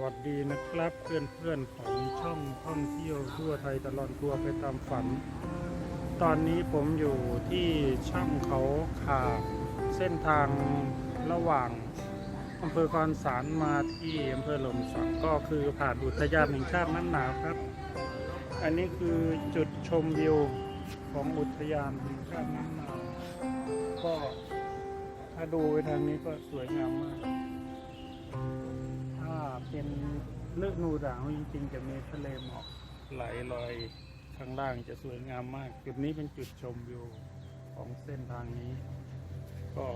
วัสดีนะครับเพื่อนๆของช่องท่องเที่ยวทั่วไทยตลอดทัวร์ไปตามฝัน ตอนนี้ผมอยู่ที่ช่องเขาขาเส้นทางระหว่างอำเภอคอนสารมาที่อำเภอหลมสักก็คือผ่านอุทยานแห่งชาติน้ำหนาวครับ อันนี้คือจุดชมวิวของอุทยานแห่งชาติน้ำหนาวก็ถ้าดูไปทางนี้ก็สวยงามมาก ฤดูหนาวจริงๆจะมีทะเลหมอกไหลลอยข้างล่างจะสวยงามมาก จุดนี้เป็นจุดชมวิวของเส้นทางนี้ ก็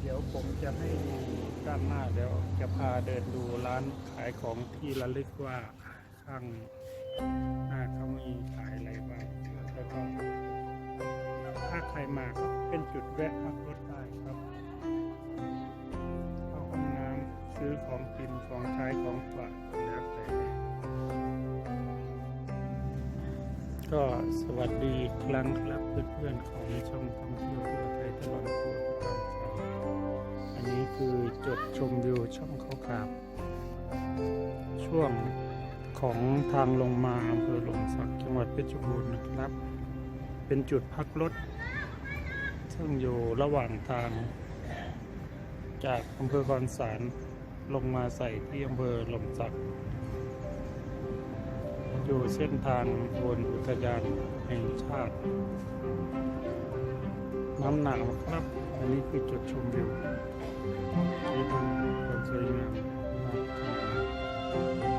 เดี๋ยวผมจะให้ดูด้านหน้าเดี๋ยวจะพาเดินดูร้านขายของที่ระลึกว่าข้างหน้าเขามีขายอะไรบ้างแล้วก็ถ้าใครมาก็เป็นจุดแวะพักรถได้ครับ อของกินของใช้ของฝากแล้วแต่ก็สวัสดีครั้งครับเพื่อนๆของช่องท่องเที่ยวทั่วไทยตลอดทัวประจำฝันอันนี้คือจุดชมวิวช่องเขาขาบช่วงของทางลงมาอำเภอหลมสักจังหวัดเพชรบูรณ์นะครับ เป็นจุดพักรถ ซึ่งอยู่ระหว่างทางจากอำเภอคอนสาร ลงมาใส่ที่อำเภอหล่มสัก อยู่เส้นทางบนอุทยานแห่งชาติ น้ำหนักครับ อันนี้คือจุดชมวิวที่ดูความสวยงามมากขนาดนั้นก็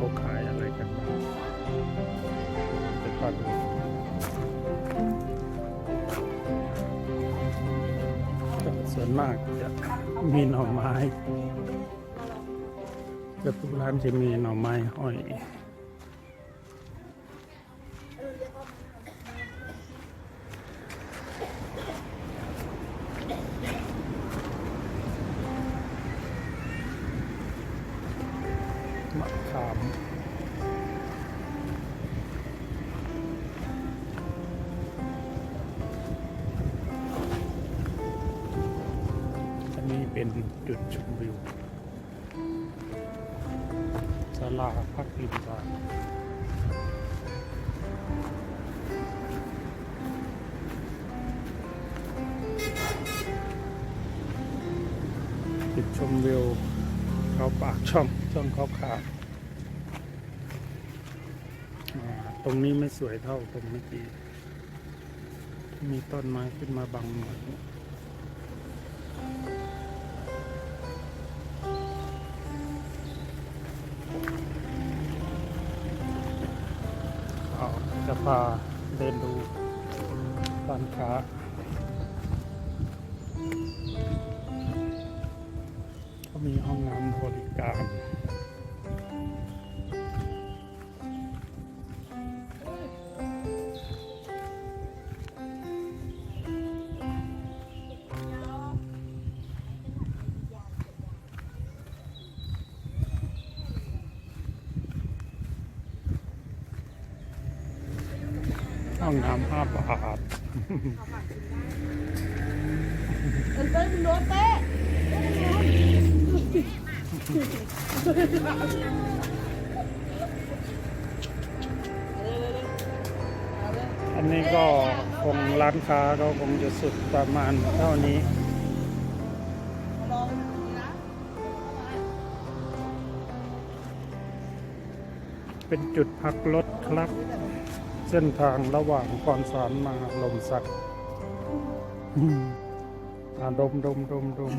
เขาขายอะไรกันบ้างจะพาดูส่วนมากจะมีหน่อไม้เกือบทุกร้านจะมีหน่อไม้ห้อย ขาม อันนี้เป็นจุดชมวิวศาลาพักริมทาจุดชมวิวเขาปากช่องช่องเขาขาด ตรงนี้ไม่สวยเท่าตรงเมื่อกี้ มีต้นไม้ขึ้นมาบังหน่อยเอาจะพาเดินดูร้านค้าก็มีห้องน้ำบริการ ห้องน้ำห้าบาทเอิ้นเติ้ลโน้ตเต้อันนี้ก็คงร้านค้าก็คงจะสุดประมาณเท่านี้เป็นจุดพักรถครับ เส้นทางระหว่างคอนสารมาลมสักอืมอ่าดมดมดมดม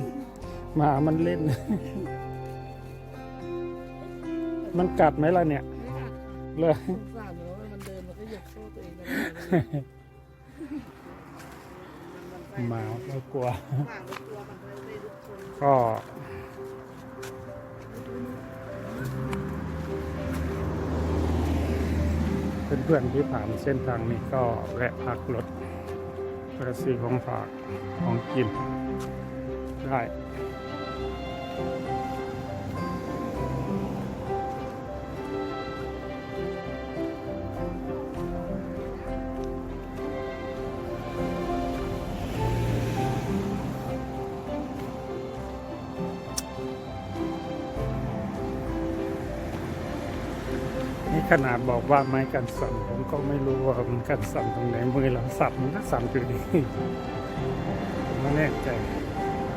หมามันเล่น มันกัดไหมล่ะเนี่ยเลยสงสารเลยมันเดินมันก็เหยียบโซ่ตัวเองไปหมาก็กลัวหมาก็กลัวมันเลยลุก เพื่อนๆที่ผ่านเส้นทางนี้ก็แวะพักรถเพื่อซื้อของฝากของกินได้ ขนาดบอกว่าไม้กันสั่นผมก็ไม่รู้ว่ามันกันสั่นตรงไหนมือเราสับมันก็สั่นอยู่ดีผมไม่แน่ใจ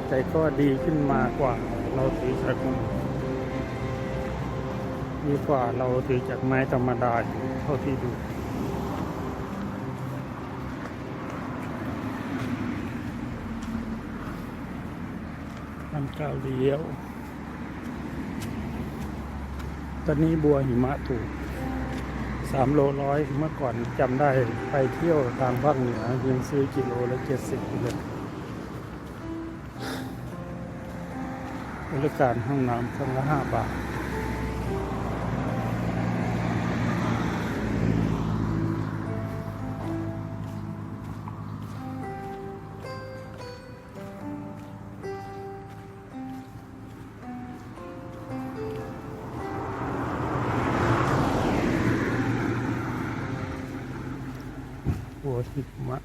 ใจก็ดีขึ้นมากว่าเราถือจากดีกว่าเราถือจากไม้ธรรมดาอยู่เท่าที่ดูมันก้าวเลี้ยวตอนนี้บัวหิมะถูก สามโลร้อยเมื่อก่อนจำได้ไปเที่ยวทางภาคเหนือยังซื้อกิโลละเจ็ดสิบเลยบริการห้องน้ำครั้งละห้าบาท บัวหิมะ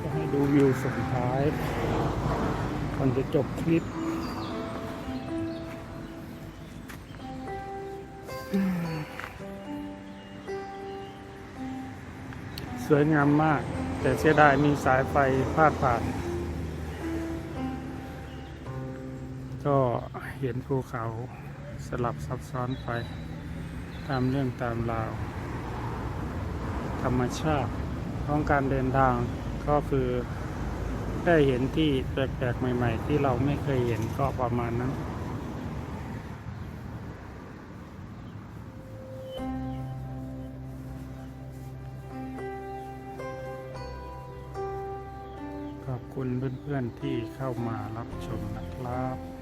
จะให้ดูวิวสุดท้ายก่อนจะจบคลิป สวยงามมาก แต่เสียดายมีสายไฟพาดผ่าน ก็เห็นภูเขาสลับซับซ้อนไป ตามเรื่องตามราว ธรรมชาติของการเดินทางก็คือได้เห็นที่แปลกๆใหม่ ๆ ที่เราไม่เคยเห็นก็ประมาณนั้น คุณเพื่อนๆที่เข้ามารับชมนะครับ